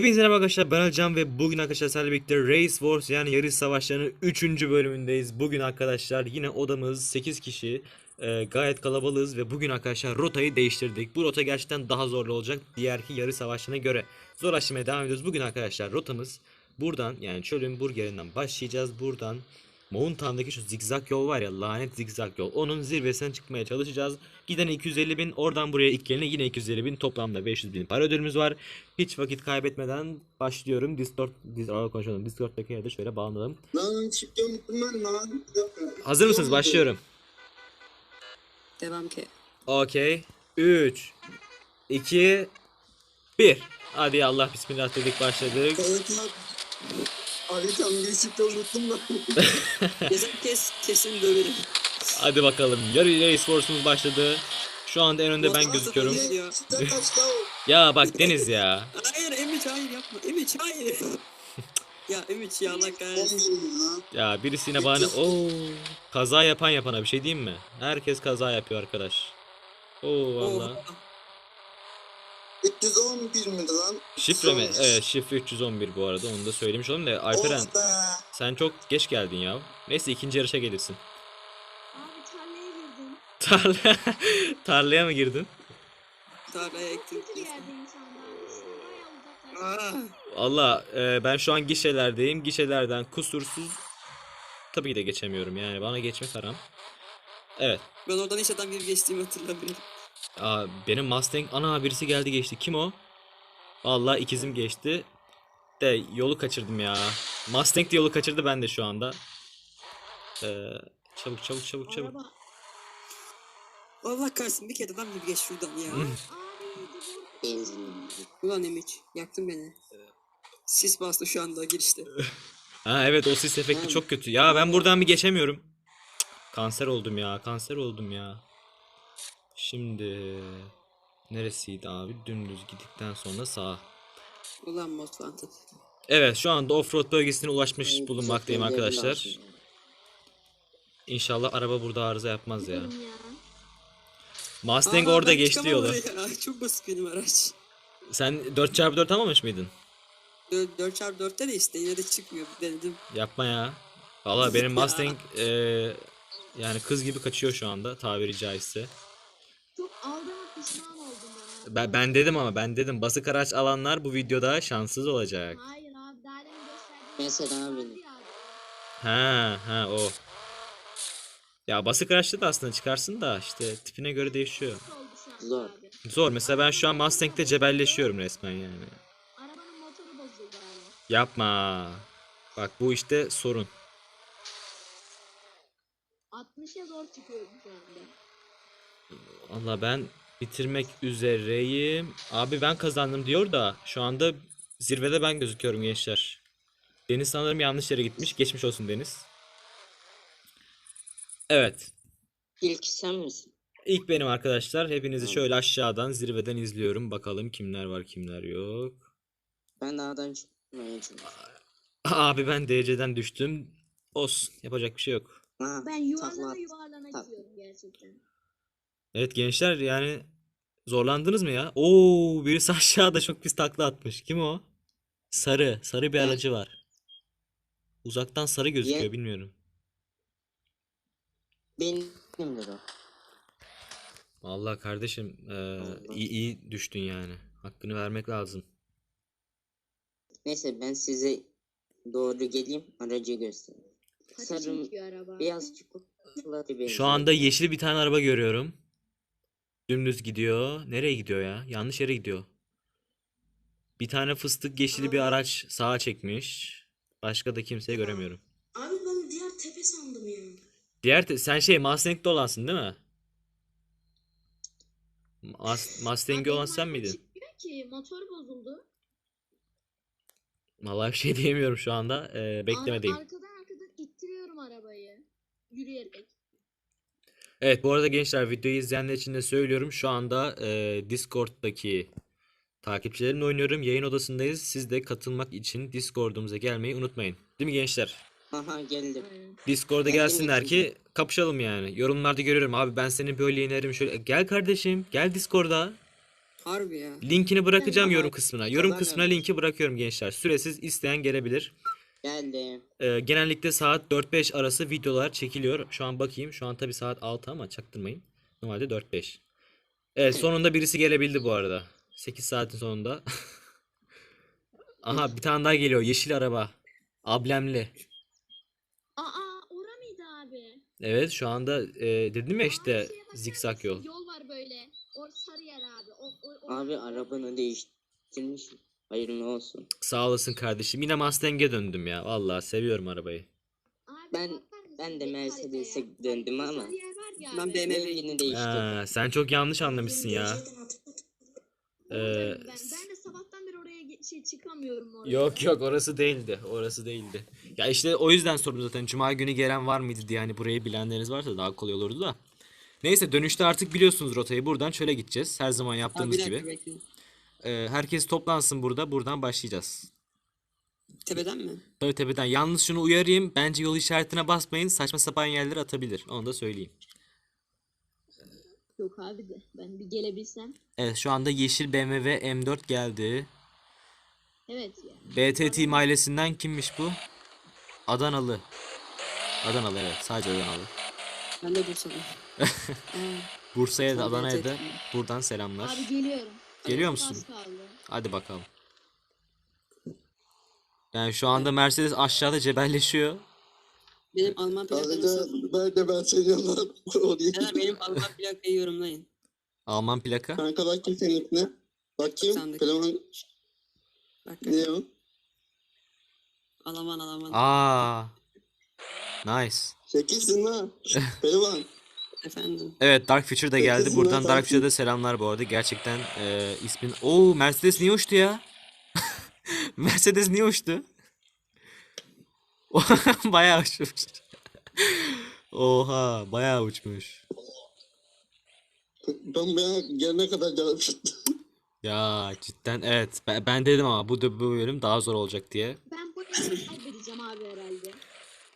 Hepinize merhaba arkadaşlar ben Alcan ve bugün arkadaşlar birlikte Race Wars yani yarış savaşlarının 3. bölümündeyiz. Bugün arkadaşlar yine odamız 8 kişi Ee, gayet kalabalığız ve bugün arkadaşlar rotayı değiştirdik. Bu rota gerçekten daha zorlu olacak diğerki yarış savaşlarına göre. Zorlaştırmaya devam ediyoruz. Bugün arkadaşlar rotamız buradan yani çölün burgerinden başlayacağız. Buradan Mountain'daki şu zigzag yol var ya lanet zigzag yol. Onun zirvesine çıkmaya çalışacağız. Giden 250 bin oradan buraya ilk gelene yine 250 bin toplamda 500 bin para ödülümüz var. Hiç vakit kaybetmeden başlıyorum. Discord, Dis Aa, konuşalım. Discord'daki yerde şöyle bağlanalım. Lan unuttum ben lan. Hazır mısınız? Başlıyorum. Devam ki. Okey. 3 2 1 Hadi Allah bismillah dedik başladık. Abi. Tam şifre unuttum lan. Yazan kes kesin döverim. Hadi bakalım. Yarı Race Force'umuz başladı. Şu anda en önde ben gözüküyorum. o? Ya bak Deniz ya. Hayır Emiç hayır yapma. Emiç hayır. ya Emiç ya Allah kahretsin. 11 lan. Ya birisi yine bana Oo, kaza yapan yapana bir şey diyeyim mi? Herkes kaza yapıyor arkadaş. Oo valla. Oha. 311 mi lan? Şifre mi? Evet şifre 311 bu arada onu da söylemiş olayım da Alperen be. sen çok geç geldin ya. Neyse ikinci yarışa gelirsin. Abi tarlaya girdim. Tarla tarlaya mı girdin? Tarlaya ektim. Kötü bir yerdeyim şu anda. Şurada bayağı uzaklaştım. Aa, Valla e, ben şu an gişelerdeyim. Gişelerden kusursuz tabii ki de geçemiyorum yani bana geçmek haram. Evet. ben oradan hiç adam gibi geçtiğimi hatırlamıyorum. Aa, benim Mustang ana birisi geldi geçti. Kim o? Vallahi ikizim geçti. De yolu kaçırdım ya. Mustang de yolu kaçırdı ben de şu anda. Ee, çabuk çabuk çabuk çabuk. Araba. Allah kahretsin bir kere adam gibi geç şuradan ya. Dur. Ulan Emiç yaktın beni. Sis bastı şu anda girişte. Ha evet o sis efekti çok kötü. Ya ben buradan bir geçemiyorum. Cık, Kanser oldum ya. Kanser oldum ya. Şimdi neresiydi abi? Dümdüz gittikten sonra sağ. Ulan Motlanted. Evet şu anda offroad bölgesine ulaşmış bulunmaktayım arkadaşlar. İnşallah araba burada arıza yapmaz ya. Ya. Mustang Aa, orada geçti yolu. Çok basit benim araç. Sen 4x4 almamış mıydın? 4x4'te de işte yine de çıkmıyor denedim. Yapma ya. Valla benim Ya. Mustang eee, yani kız gibi kaçıyor şu anda tabiri caizse. Aldığıma pişman oldum ben. Ben, ben dedim ama ben dedim basık araç alanlar bu videoda şanssız olacak. Hayır abi daha demin gösterdiğim Mesela ya. Ha ha o. Ya basık araçta da aslında çıkarsın da işte tipine göre değişiyor. Zor. Zor mesela ben şu an Mustang'de cebelleşiyorum resmen yani. Arabanın motoru bozuldu abi. Yapma. Bak bu işte sorun. 60'a zor çıkıyorum şu anda. Valla ben bitirmek üzereyim. Abi ben kazandım diyor da şu anda zirvede ben gözüküyorum gençler. Deniz sanırım yanlış yere gitmiş. Geçmiş olsun Deniz. Evet. İlk sen misin? İlk benim arkadaşlar. Hepinizi şöyle aşağıdan zirveden izliyorum. Bakalım kimler var kimler yok. Ben dağdan çıkmaya çalışıyorum. Abi ben DC'den düştüm. Olsun. Yapacak bir şey yok. Ha, Ben yuvarlana yuvarlana gidiyorum gerçekten. Evet gençler yani zorlandınız mı ya? Oo birisi aşağıda çok pis takla atmış. Kim o? Sarı. Sarı bir Ben. aracı var. Uzaktan sarı gözüküyor Ye- bilmiyorum. Benimdir o. Vallahi kardeşim eee, Allah. iyi iyi düştün yani. Hakkını vermek lazım. Neyse ben size doğru geleyim aracı göstereyim. Sarı araba? beyaz benziyor. Şu anda yeşil bir tane araba görüyorum. Dümdüz gidiyor. Nereye gidiyor ya? Yanlış yere gidiyor. Bir tane fıstık yeşili bir araç sağa çekmiş. Başka da kimseyi göremiyorum. Abi ben diğer tepe sandım ya. Diğer te- sen şey Mustang'de olansın değil mi? Mas- Mustang'i olan sen miydin? Çıkmıyor ki motor bozuldu. Vallahi bir şey diyemiyorum şu anda. Ee, beklemedeyim. Ar- arkadan arkadan ittiriyorum arabayı. Yürüyerek. Evet bu arada gençler videoyu izleyenler için de söylüyorum. Şu anda e, Discord'daki takipçilerimle oynuyorum. Yayın odasındayız. Siz de katılmak için Discord'umuza gelmeyi unutmayın. Değil mi gençler? Aha geldim. Discord'a gelsinler ki kapışalım yani. Yorumlarda görüyorum abi ben seni böyle yenerim şöyle. Gel kardeşim gel Discord'a. Harbi ya. Linkini bırakacağım yorum kısmına. Yorum kısmına linki bırakıyorum gençler. Süresiz isteyen gelebilir. Geldim. Ee, genellikle saat 4-5 arası videolar çekiliyor. Şu an bakayım. Şu an tabi saat 6 ama çaktırmayın. Normalde 4-5. Evet sonunda birisi gelebildi bu arada. 8 saatin sonunda. Aha bir tane daha geliyor. Yeşil araba. Ablemli. Aa ora mıydı abi? Evet şu anda e, dedim ya Aa, işte şeye bakar zikzak yol. Yol var böyle. O sarı yer abi. O, o, o Abi arabanı değiştirmiş. Hayırlı olsun. Sağ olasın kardeşim. Yine Mustang'e döndüm ya. Vallahi seviyorum arabayı. Ben- ben de Mercedes'e döndüm ama. Ben. BMW Rengini değiştirdim. Ha, sen çok yanlış anlamışsın ya. Ee, ben. ben de sabahtan beri oraya ge- şey çıkamıyorum oraya. Yok yok orası değildi. Orası değildi. Ya işte o yüzden sordum zaten. Cuma günü gelen var mıydı diye hani burayı bilenleriniz varsa daha kolay olurdu da. Neyse dönüşte artık biliyorsunuz rotayı. Buradan şöyle gideceğiz. Her zaman Abi yaptığımız bir dakika gibi. bekle. Ee, herkes toplansın burada. Buradan başlayacağız. Tepeden mi? Tabii tepeden. Yalnız şunu uyarayım. Bence yol işaretine basmayın. Saçma sapan yerlere atabilir. Onu da söyleyeyim. Yok abi de ben bir gelebilsem. Evet şu anda yeşil BMW M4 geldi. Evet ya. BT Team ailesinden kimmiş bu? Adanalı. Adanalı evet. Sadece Adanalı. Ben de Bursa'da. Aa, Bursa'ya da Adana'ya da buradan selamlar. Abi geliyorum. Geliyor musun? Hadi bakalım. Yani şu anda Mercedes aşağıda cebelleşiyor. benim Alman sorun. ben de ben seviyorlar. Oraya. Neden benim Alman plakayı yorumlayın. Alman plaka. Kanka bakayım seninkine. Bakayım. Sandık. Feleman Bak ne o? Alaman Alaman. Aa. Nice. Şekilsin ha. Feleman. Efendim. Evet Dark Future da geldi. Herkesin Buradan Dark Future'da selamlar bu arada. Gerçekten e, ismin... Oo Mercedes niye uçtu ya? Mercedes niye uçtu? bayağı uçmuş. Oha bayağı uçmuş. Ben ben gelene kadar canım çıktı. Ya cidden evet. Ben, ben dedim ama bu, bu bölüm daha zor olacak diye. Ben bu işi kaybedeceğim abi herhalde.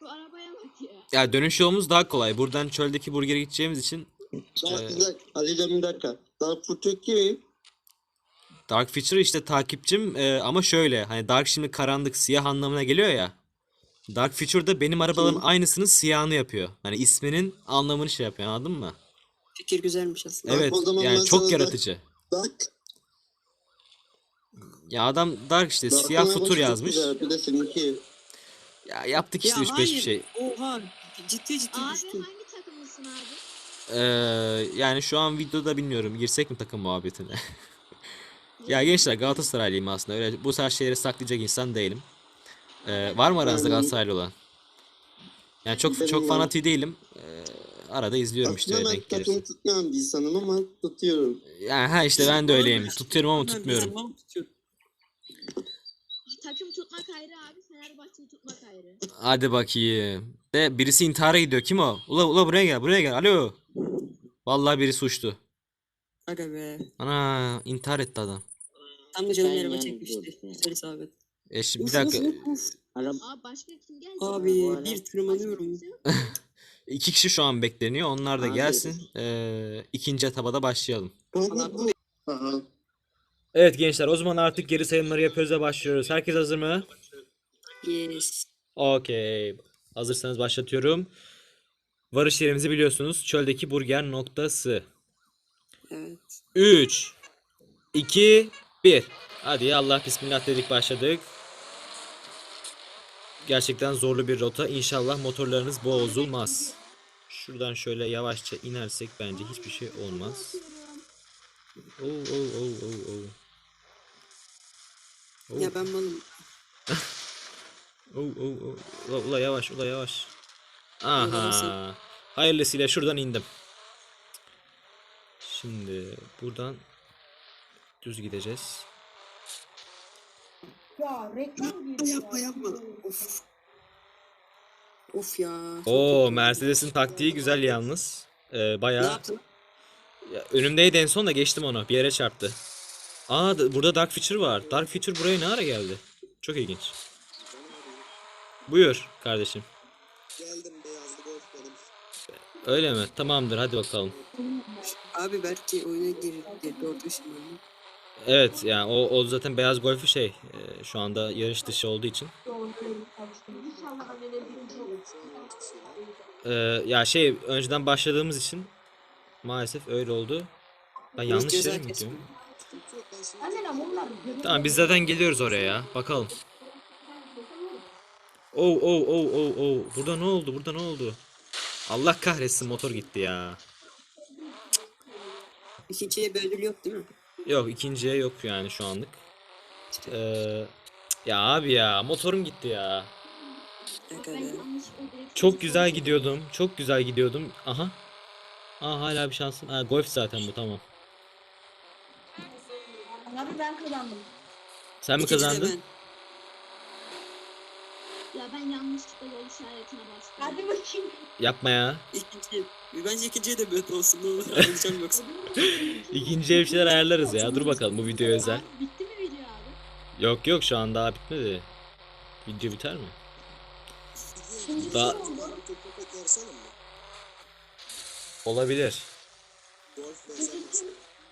Bu arabaya bak ya. Dönüş yolumuz daha kolay. Buradan çöldeki burgere gideceğimiz için Daha Ee, güzel. Ali'den bir dakika. Daha fıtık kim? Dark Future işte takipçim e, ama şöyle hani Dark şimdi karanlık siyah anlamına geliyor ya. Dark Future'da benim arabaların aynısının siyahını yapıyor. Hani isminin anlamını şey yapıyor anladın mı? Fikir güzelmiş aslında. Evet o zaman yani çok yaratıcı. Bak. Ya adam Dark işte bak siyah futur bak, yazmış. güzel. Bir de seninki. Ya yaptık Ya işte 3-5 bir hayır. şey. Oha. Ciddi ciddi Abi düştüm. hangi takımlısın abi? Ee, yani şu an videoda bilmiyorum girsek mi takım muhabbetine. ya gençler Galatasaraylıyım aslında. Öyle bu tarz şeyleri saklayacak insan değilim. Ee, var mı aranızda Galatasaraylı olan? Yani çok Benim çok yok. fanatiği değilim. Ee, arada izliyorum işte Aslında öyle ben denk takım gelirse. tutmayan bir insanım ama tutuyorum. Yani ha işte ben de öyleyim. Tutuyorum ama tutmuyorum. zaman tutuyorum. Takım tutmak ayrı abi. Fenerbahçe'yi tutmak ayrı. Hadi bakayım. De birisi intihara gidiyor. Kim o? Ula ula buraya gel, buraya gel. Alo. Vallahi birisi uçtu. Aga be. Ana intihar etti adam. Tam da canım araba yani çekmişti. diyorum. Güzel isabet. E şimdi bir Uf, dakika. uf, Abi başka kim gelecek? Abi Bu ara- bir tırmanıyorum. İki kişi şu an bekleniyor. Onlar da Abi. gelsin. Ee, ikinci etaba başlayalım. Bu. Evet gençler o zaman artık geri sayımları yapıyoruz ve başlıyoruz. Herkes hazır mı? Yes. Okey. Hazırsanız başlatıyorum. Varış yerimizi biliyorsunuz. Çöldeki burger noktası. Evet. 3 2 1 Hadi ya Allah bismillah dedik başladık. Gerçekten zorlu bir rota. İnşallah motorlarınız bozulmaz. Şuradan şöyle yavaşça inersek bence hiçbir şey olmaz. Oo oo oo oo oo. Oo. Ya ben malım. Oo, oo, oo. Ula, ula yavaş ula yavaş. Aha. Hayırlısıyla şuradan indim. Şimdi buradan düz gideceğiz. Yapma yapma. Of. Of ya. Oo Mercedes'in taktiği güzel yalnız. Ee, bayağı? Ya, önümdeydi en son da geçtim onu. Bir yere çarptı. Aa da- burada Dark Feature var. Dark Feature buraya ne ara geldi? Çok ilginç. Buyur kardeşim. Geldim beyazlı golf benim. Öyle mi? Tamamdır hadi bakalım. Abi belki oyuna diye doğru düşünüyorum. Evet yani o, o zaten beyaz golfü şey e, şu anda yarış dışı olduğu için. E, ya şey önceden başladığımız için maalesef öyle oldu. Ben yanlış yere mi gidiyorum? Tamam biz zaten geliyoruz oraya ya. Bakalım. Oh oh oh oh oh. Burada ne oldu? Burada ne oldu? Allah kahretsin motor gitti ya. İkinciye ödül yok değil mi? Yok ikinciye yok yani şu anlık. Ee, ya abi ya motorum gitti ya. Çok güzel gidiyordum. Çok güzel gidiyordum. Aha. Aa hala bir şansım. Ha golf zaten bu tamam. Abi ben kazandım. Sen mi İkinci de kazandın? ben. Ya ben yanlışlıkla yol işaretine bastım. Hadi bakayım. Yapma ya. İkinci. Bence ikinciye de böyle olsun. Ne olur alacağım yoksa. İkinciye bir şeyler ayarlarız ya. Dur bakalım bu video özel. Abi, bitti mi video abi? Yok yok şu an daha bitmedi. Video biter mi? Daha Köpek yarışalım mı? olabilir.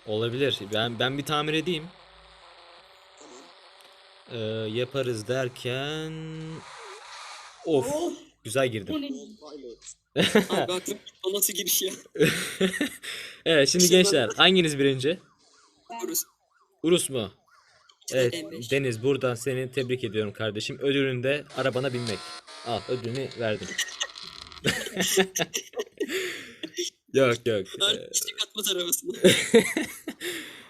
Olabilir. Ben ben bir tamir edeyim. Ee, yaparız derken Of. Güzel girdim. Abi aklım nasıl giriş ya? evet şimdi gençler hanginiz birinci? Dururuz. Urus mu? Evet M5. Deniz buradan seni tebrik ediyorum kardeşim. Ödülün de arabana binmek. Al ödülünü verdim. yok yok. Ee, Harbi çiçek atmaz arabasını.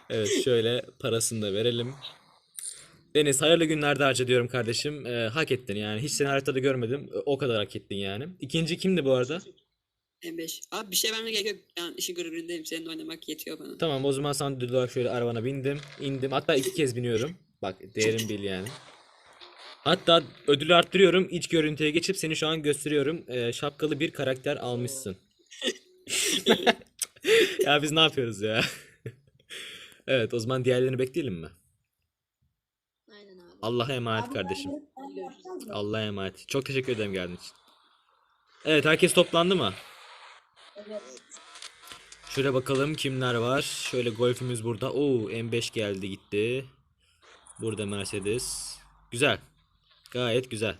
Evet şöyle parasını da verelim. Deniz hayırlı günlerde harca diyorum kardeşim. Ee, hak ettin yani. Hiç seni haritada görmedim. O kadar hak ettin yani. İkinci kimdi bu arada? M5. Abi bir şey vermeye gerek yok. Ben işin gırgırındayım. Seninle oynamak yetiyor bana. Tamam o zaman sana ödül olarak şöyle arabana bindim. indim. Hatta iki kez biniyorum. Bak değerim bil yani. Hatta ödülü arttırıyorum. İç görüntüye geçip seni şu an gösteriyorum. Ee, şapkalı bir karakter almışsın. ya biz ne yapıyoruz ya? evet o zaman diğerlerini bekleyelim mi? Allah'a emanet kardeşim. Allah'a emanet. Çok teşekkür ederim geldiğin için. Evet herkes toplandı mı? Şöyle bakalım kimler var. Şöyle golfümüz burada. Oo M5 geldi gitti. Burada Mercedes. Güzel. Gayet güzel.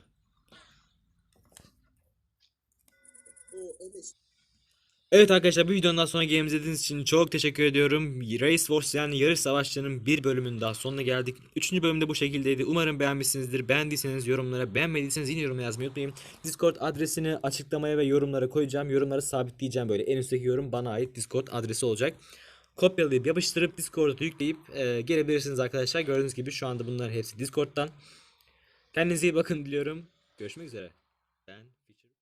Evet arkadaşlar bu videonun daha sonra gelimizi izlediğiniz için çok teşekkür ediyorum. Race Wars yani yarış savaşlarının bir bölümünün daha sonuna geldik. Üçüncü bölümde bu şekildeydi. Umarım beğenmişsinizdir. Beğendiyseniz yorumlara, beğenmediyseniz yine yorumlara yazmayı unutmayın. Discord adresini açıklamaya ve yorumlara koyacağım. Yorumları sabitleyeceğim böyle. En üstteki yorum bana ait Discord adresi olacak. Kopyalayıp yapıştırıp Discord'a yükleyip e, gelebilirsiniz arkadaşlar. Gördüğünüz gibi şu anda bunların hepsi Discord'dan. Kendinize iyi bakın diliyorum. Görüşmek üzere. Ben